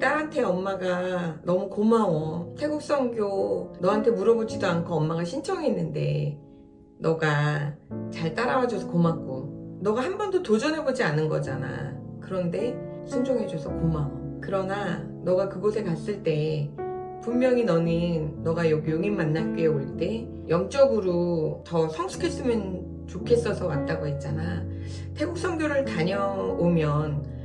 딸한테 엄마가 너무 고마워. 태국 선교 너한테 물어보지도 않고 엄마가 신청했는데 너가 잘 따라와줘서 고맙고 너가 한 번도 도전해보지 않은 거잖아. 그런데 순종해줘서 고마워. 그러나 너가 그곳에 갔을 때 분명히 너는 너가 여기 용인 만날교회 올 때 영적으로 더 성숙했으면 좋겠어서 왔다고 했잖아. 태국 선교를 다녀오면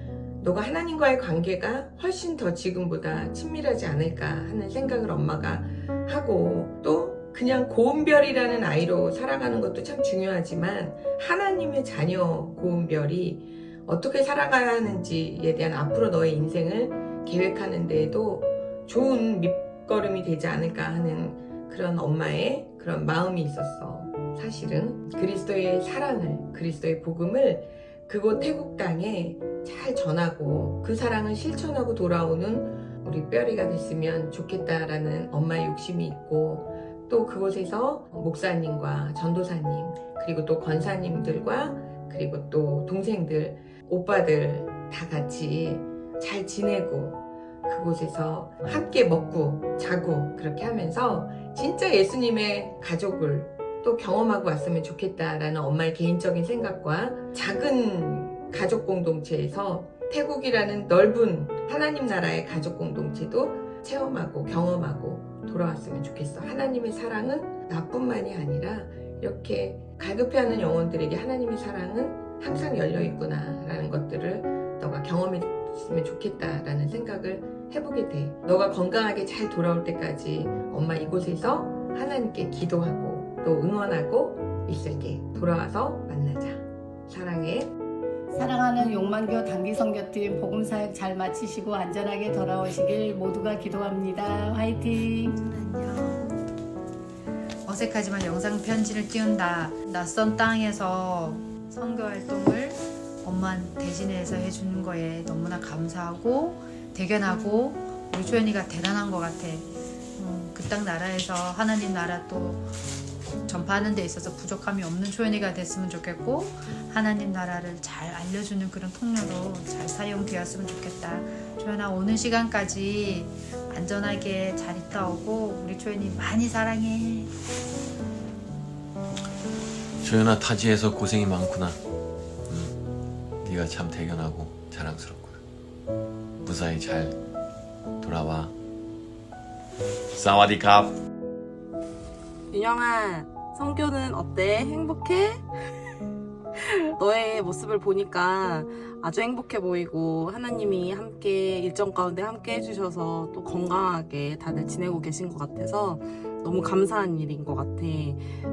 너가 하나님과의 관계가 훨씬 더 지금보다 친밀하지 않을까 하는 생각을 엄마가 하고 또 그냥 고은별이라는 아이로 살아가는 것도 참 중요하지만 하나님의 자녀 고은별이 어떻게 살아가야 하는지에 대한 앞으로 너의 인생을 계획하는 데에도 좋은 밑거름이 되지 않을까 하는 그런 엄마의 그런 마음이 있었어. 사실은 그리스도의 사랑을, 그리스도의 복음을 그곳 태국 땅에 잘 전하고 그 사랑을 실천하고 돌아오는 우리 뼈리가 됐으면 좋겠다라는 엄마의 욕심이 있고 또 그곳에서 목사님과 전도사님 그리고 또 권사님들과 그리고 또 동생들 오빠들 다 같이 잘 지내고 그곳에서 함께 먹고 자고 그렇게 하면서 진짜 예수님의 가족을 또 경험하고 왔으면 좋겠다라는 엄마의 개인적인 생각과 작은 가족 공동체에서 태국이라는 넓은 하나님 나라의 가족 공동체도 체험하고 경험하고 돌아왔으면 좋겠어. 하나님의 사랑은 나뿐만이 아니라 이렇게 갈급해하는 영혼들에게 하나님의 사랑은 항상 열려 있구나라는 것들을 너가 경험했으면 좋겠다라는 생각을 해보게 돼. 너가 건강하게 잘 돌아올 때까지 엄마 이곳에서 하나님께 기도하고 또 응원하고 있을게. 돌아와서 만나자. 사랑해. 사랑하는 용만교 단기선교팀 복음사역 잘 마치시고 안전하게 돌아오시길 모두가 기도합니다. 화이팅! 어색하지만 영상 편지를 띄운다. 낯선 땅에서 선교 활동을 엄마 대신해서 해주는 거에 너무나 감사하고 대견하고 우리 초연이가 대단한 것 같아. 음, 그땅 나라에서 하나님 나라 또 전파하는 데 있어서 부족함이 없는 초연이가 됐으면 좋겠고 하나님 나라를 잘 알려주는 그런 통로로 잘 사용되었으면 좋겠다. 초연아 오는 시간까지 안전하게 잘 있다 오고 우리 초연이 많이 사랑해. 조연아 타지에서 고생이 많구나. 음, 네가 참 대견하고 자랑스럽구나. 무사히 잘 돌아와. 사와디캅. 윤영아, 성교는 어때? 행복해? 너의 모습을 보니까 아주 행복해 보이고 하나님이 함께 일정 가운데 함께 해주셔서 또 건강하게 다들 지내고 계신 것 같아서 너무 감사한 일인 것 같아.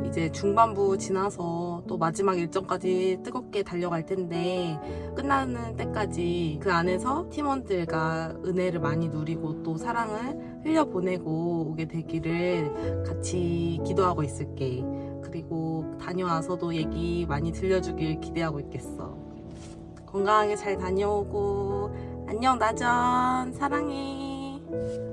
이제 중반부 지나서 또 마지막 일정까지 뜨겁게 달려갈 텐데 끝나는 때까지 그 안에서 팀원들과 은혜를 많이 누리고 또 사랑을 흘려보내고 오게 되기를 같이 기도하고 있을게. 그리고 다녀와서도 얘기 많이 들려주길 기대하고 있겠어. 건강하게 잘 다녀오고 안녕 나전 사랑해.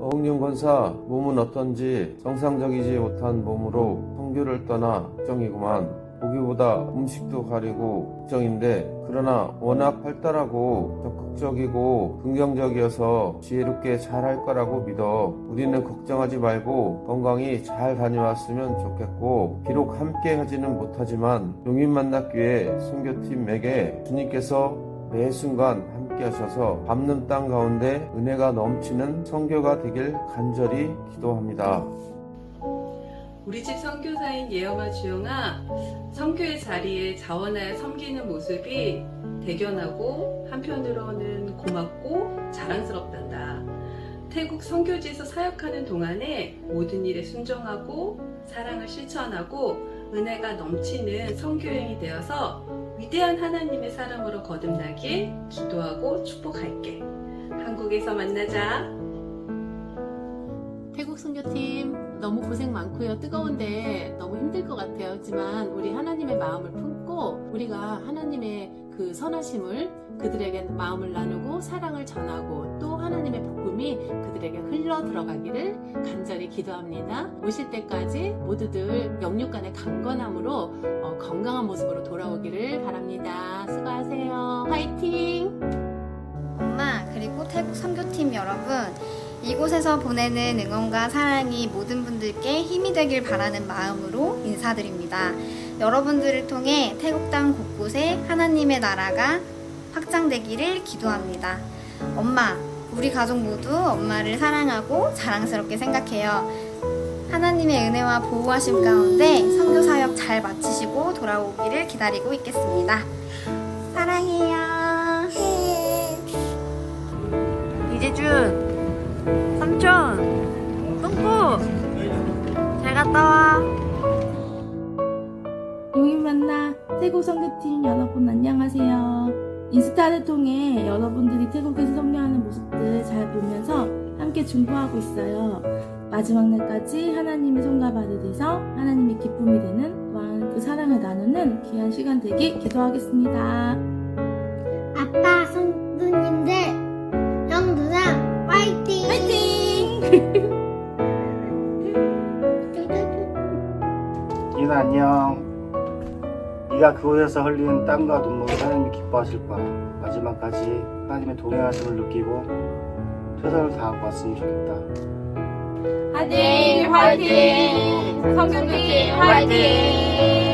어흥용 권사 몸은 어떤지 정상적이지 못한 몸으로 성교를 떠나 걱정이구만. 보기보다 음식도 가리고 걱정인데 그러나 워낙 활달하고 적극적이고 긍정적이어서 지혜롭게 잘 할 거라고 믿어. 우리는 걱정하지 말고 건강히 잘 다녀왔으면 좋겠고 비록 함께 하지는 못하지만 용인 만났기에 선교팀에게 주님께서 매 순간 하셔서 밟는 땅 가운데 은혜가 넘치는 성교가 되길 간절히 기도합니다. 우리 집 선교사인 예영아 주영아 선교의 자리에 자원하여 섬기는 모습이 대견하고 한편으로는 고맙고 자랑스럽단다. 태국 선교지에서 사역하는 동안에 모든 일에 순종하고 사랑을 실천하고 은혜가 넘치는 선교행이 되어서 위대한 하나님의 사람으로 거듭나길 기도하고 축복할게. 한국에서 만나자. 태국 선교팀 너무 고생 많고요. 뜨거운데 너무 힘들 것 같아요. 하지만 우리 하나님의 마음을 품고 우리가 하나님의 그 선하심을 그들에게 마음을 나누고 사랑을 전하고 또 하나님의 복음이 그들에게 흘러 들어가기를 간절히 기도합니다. 오실 때까지 모두들 영육간의 강건함으로 어, 건강한 모습으로 돌아오기를 바랍니다. 수고하세요. 화이팅! 엄마, 그리고 태국 선교팀 여러분, 이곳에서 보내는 응원과 사랑이 모든 분들께 힘이 되길 바라는 마음으로 인사드립니다. 여러분들을 통해 태국 땅 곳곳에 하나님의 나라가 확장되기를 기도합니다. 엄마, 우리 가족 모두 엄마를 사랑하고 자랑스럽게 생각해요. 하나님의 은혜와 보호하심 가운데 선교 사역 잘 마치시고 돌아오기를 기다리고 있겠습니다. 사랑해요. 이재준, 삼촌, 똥꼬, 잘 갔다 와. 용인 만나 태국 선교팀 여러분 안녕하세요. 인스타를 통해 여러분들이 태국에서 선교하는 모습들 잘 보면서 함께 중보하고 있어요. 마지막 날까지 하나님의 손과 발이 돼서 하나님의 기쁨이 되는 또한 그 사랑을 나누는 귀한 시간 되길 기도하겠습니다. 아빠, 성도님들, 형, 누나, 화이팅! 화이팅! 이나 안녕. 네가 그곳에서 흘리는 땀과 눈물을 하나님이 기뻐하실 거야. 마지막까지 하나님의 동행하심을 느끼고 최선을 다하고 왔으면 좋겠다. 화이팅! 화이팅! 성교팀 화이팅!